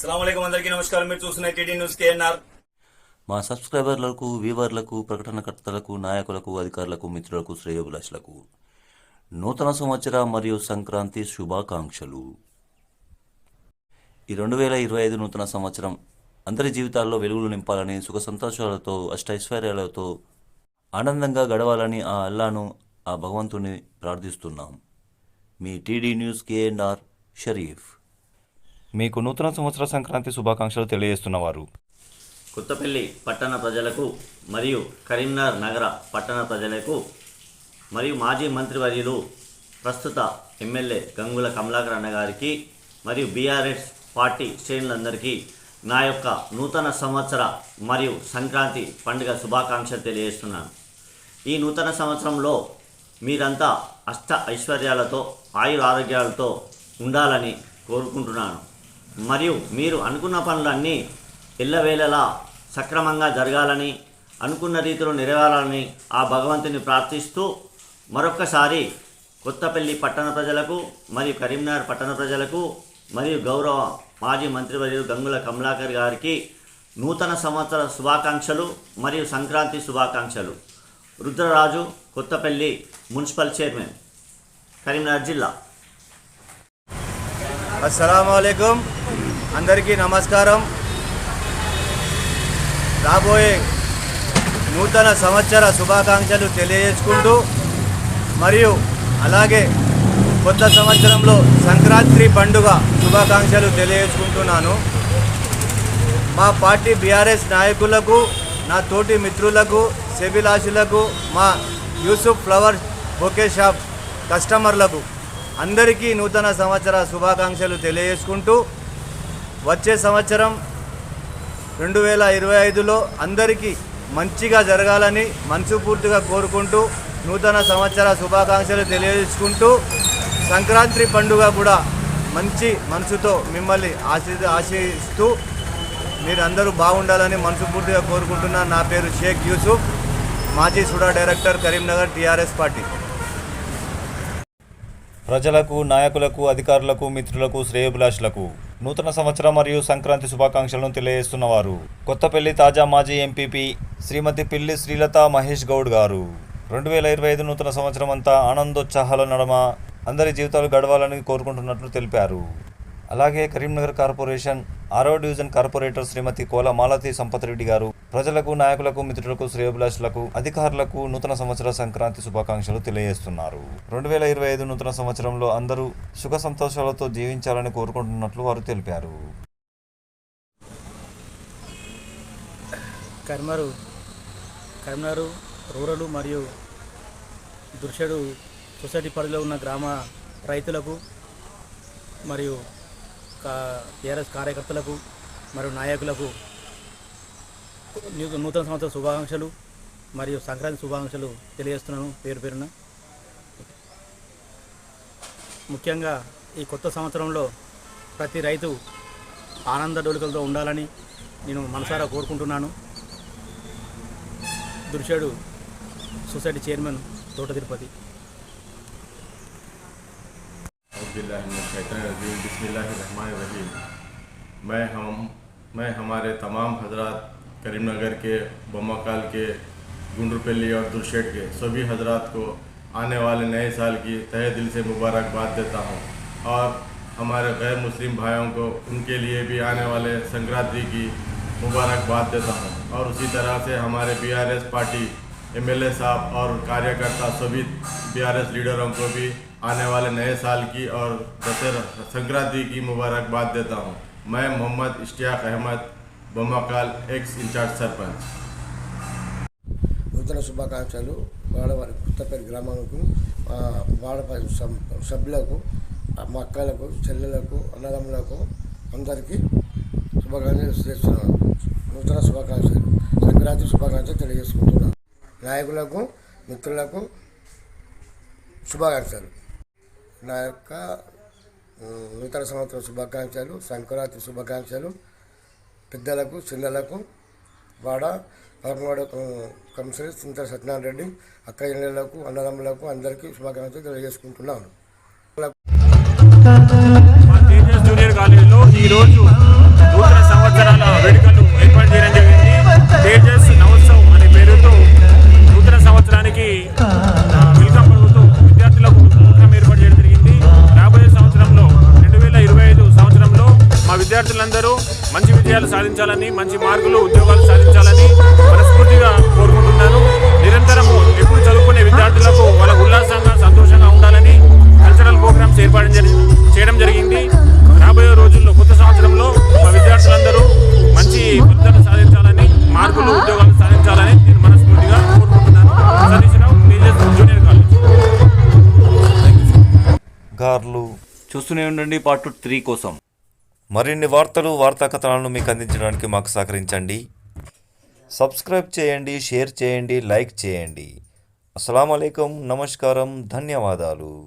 నమస్కారం. మీరు చూస్తున్న టీడీ న్యూస్ కేఎన్ఆర్. మా సబ్స్క్రైబర్లకు వ్యూవర్లకు ప్రకటనకర్తలకు నాయకులకు అధికారులకు మిత్రులకు శ్రేయోభిలాషులకు నూతన సంవత్సర మరియు సంక్రాంతి శుభాకాంక్షలు. ఈ రెండు వేల ఇరవై ఐదు నూతన సంవత్సరం అందరి జీవితాల్లో వెలుగులు నింపాలని సుఖ సంతోషాలతో అష్టైశ్వర్యాలతో ఆనందంగా గడవాలని ఆ అల్లాను ఆ భగవంతుని ప్రార్థిస్తున్నాం. మీ టీడీ న్యూస్ కేఎన్ఆర్ షరీఫ్. మీకు నూతన సంవత్సర సంక్రాంతి శుభాకాంక్షలు తెలియజేస్తున్నవారు. కొత్తపల్లి పట్టణ ప్రజలకు మరియు కరీంనగర్ నగర పట్టణ ప్రజలకు మరియు మాజీ మంత్రివర్యులు ప్రస్తుత ఎమ్మెల్యే గంగుల కమలాకర్ అన్న గారికి మరియు బీఆర్ఎస్ పార్టీ శ్రేణులందరికీ నా యొక్క నూతన సంవత్సర మరియు సంక్రాంతి పండుగ శుభాకాంక్షలు తెలియజేస్తున్నాను. ఈ నూతన సంవత్సరంలో మీరంతా అష్ట ఐశ్వర్యాలతో ఆయుర ఆరోగ్యాలతో ఉండాలని కోరుకుంటున్నాను. మరియు మీరు అనుకున్న పనులన్నీ ఎల్లవేళలా సక్రమంగా జరగాలని అనుకున్న రీతిలో నెరవేరాలని ఆ భగవంతుని ప్రార్థిస్తూ మరొక్కసారి కొత్తపల్లి పట్టణ ప్రజలకు మరియు కరీంనగర్ పట్టణ ప్రజలకు మరియు గౌరవ మాజీ మంత్రివర్యులు గంగుల కమలాకర్ గారికి నూతన సంవత్సర శుభాకాంక్షలు మరియు సంక్రాంతి శుభాకాంక్షలు. రుద్రరాజు కొత్తపల్లి మున్సిపల్ చైర్మన్ కరీంనగర్ జిల్లా. అస్సలం అందరికీ నమస్కారం. రాబోయే నూతన సంవత్సర శుభాకాంక్షలు తెలియజేసుకుంటూ మరియు అలాగే కొత్త సంవత్సరంలో సంక్రాంతి పండుగ శుభాకాంక్షలు తెలియజేసుకుంటున్నాను. మా పార్టీ బీఆర్ఎస్ నాయకులకు నా తోటి మిత్రులకు సెబిలాషులకు మా యూసుఫ్ ఫ్లవర్ బొకే షాప్ కస్టమర్లకు అందరికీ నూతన సంవత్సర శుభాకాంక్షలు తెలియజేసుకుంటూ వచ్చే సంవత్సరం రెండు వేల ఇరవై ఐదులో అందరికీ మంచిగా జరగాలని మనసుపూర్తిగా కోరుకుంటూ నూతన సంవత్సర శుభాకాంక్షలు తెలియజేసుకుంటూ సంక్రాంతి పండుగ కూడా మంచి మనసుతో మిమ్మల్ని ఆశీ ఆశిస్తూ మీరందరూ బాగుండాలని మనసుపూర్తిగా కోరుకుంటున్నాను నా పేరు షేక్ యూసుఫ్ మాజీ SUDA director Karimnagar TRS party. ప్రజలకు నాయకులకు అధికారులకు మిత్రులకు శ్రేయభిలాషులకు నూతన సంవత్సరం మరియు సంక్రాంతి శుభాకాంక్షలను తెలియజేస్తున్నవారు. కొత్తపల్లి తాజా మాజీ ఎంపీపీ శ్రీమతి పిల్లి శ్రీలత మహేష్ గౌడ్ గారు. రెండు వేల ఇరవై ఐదు నూతన సంవత్సరం అంతా ఆనందోత్సాహాల నడమ అందరి జీవితాలు గడవాలని కోరుకుంటున్నట్లు తెలిపారు. అలాగే కరీంనగర్ కార్పొరేషన్ ఆరో డివిజన్ కార్పొరేటర్ శ్రీమతి కోల మాలతి సంపత్రెడ్డి గారు ప్రజలకు నాయకులకు మిత్రులకు శ్రేయభిలాషులకు అధికారులకు నూతన సంవత్సర సంక్రాంతి శుభాకాంక్షలు తెలియజేస్తున్నారు. రెండు వేల ఇరవై ఐదు నూతన సంవత్సరంలో అందరూ సుఖ సంతోషాలతో జీవించాలని కోరుకుంటున్నట్లు వారు తెలిపారు. కర్మరు కరీంనగర్ రూరల్ మరియు దుర్షడు సొసైటీ పరిధిలో ఉన్న గ్రామ రైతులకు మరియు టీఆర్ఎస్ కార్యకర్తలకు మరియు నాయకులకు నూతన సంవత్సర శుభాకాంక్షలు మరియు సంక్రాంతి శుభాకాంక్షలు తెలియజేస్తున్నాను పేరు పేరున. ముఖ్యంగా ఈ కొత్త సంవత్సరంలో ప్రతి రైతు ఆనంద డోలికలతో ఉండాలని నేను మనసారా కోరుకుంటున్నాను. దుర్షేడు సొసైటీ చైర్మన్ తోట తిరుపతి. बिस्मिल्लाहिर्रहमानिर्रहीम बिस्मिल्लाहिर्रहमानिर्रहीम। मैं हम, मैं हमारे तमाम हजरात करीमनगर के, बम्माकाल के, गुंडरपल्ली और दुरशेट के सभी हजरात को आने वाले नए साल की तहे दिल से मुबारकबाद देता हूँ और हमारे गैर मुस्लिम भाइयों को उनके लिए भी आने वाले संक्रांति की मुबारकबाद देता हूँ। और उसी तरह से हमारे बीआरएस पार्टी एमएलए साहब और कार्यकर्ता सभी बीआरएस लीडरों को भी आने वाले नए साल की और दशहरा संक्रांति की मुबारकबाद देता हूँ मैं मोहम्मद इश्तियाक अहमद बम्माकाल एक्स इंचार्ज सरपंच నూతన శుభాకాంక్షలు వాడవారి కొత్తపల్లి గ్రామాలకు ఆ, వాడపల్లి సబ్- సభ్యులకు ఆ, మా అక్కలకు చెల్లెలకు అన్నదమ్ములకు అందరికీ శుభాకాంక్షలు చేస్తున్నాను నూతన శుభాకాంక్షలు సంక్రాంతి శుభాకాంక్షలు తెలియజేసుకుంటున్నాను నాయకులకు మిత్రులకు శుభాకాంక్షలు నా యొక్క నూతన సంవత్సర శుభాకాంక్షలు సంక్రాంతి శుభాకాంక్షలు. పెద్దలకు చిన్నలకు వాడ పరమవాడ కమిషనర్ చింత సత్యనారాయణ రెడ్డి అక్క ఇళ్ళకు అన్నదమ్ములకు అందరికీ శుభాకాంక్షలు తెలియజేసుకుంటున్నాను. జూనియర్ కాలేజీలో ఈరోజు విజయాలు సాధించాలని మంచి మార్కులు ఉద్యోగాలు సాధించాలని మనస్ఫూర్తిగా కోరుకుంటున్నాను. నిరంతరము ఎప్పుడు చదువుకునే విద్యార్థులకు వాళ్ళ ఉల్లాసంగా సంతోషంగా ఉండాలని కల్చరల్ ప్రోగ్రామ్స్ ఏర్పాటు చేయడం జరిగింది. రాబోయే రోజుల్లో కొత్త సంవత్సరంలో మా విద్యార్థులందరూ మంచి ఫలితాలు సాధించాలని మార్కులు ఉద్యోగాలు సాధించాలని నేను మనస్ఫూర్తిగా కోరుకుంటున్నాను. Junior college. గార్లు చూస్తూనే ఉండండి పార్ట్ త్రీ కోసం. మరిన్ని వార్తలు వార్తా కథనాలను మీకు అందించడానికి మాకు సహకరించండి. సబ్స్క్రైబ్ చేయండి షేర్ చేయండి లైక్ చేయండి. అస్సలం నమస్కారం ధన్యవాదాలు.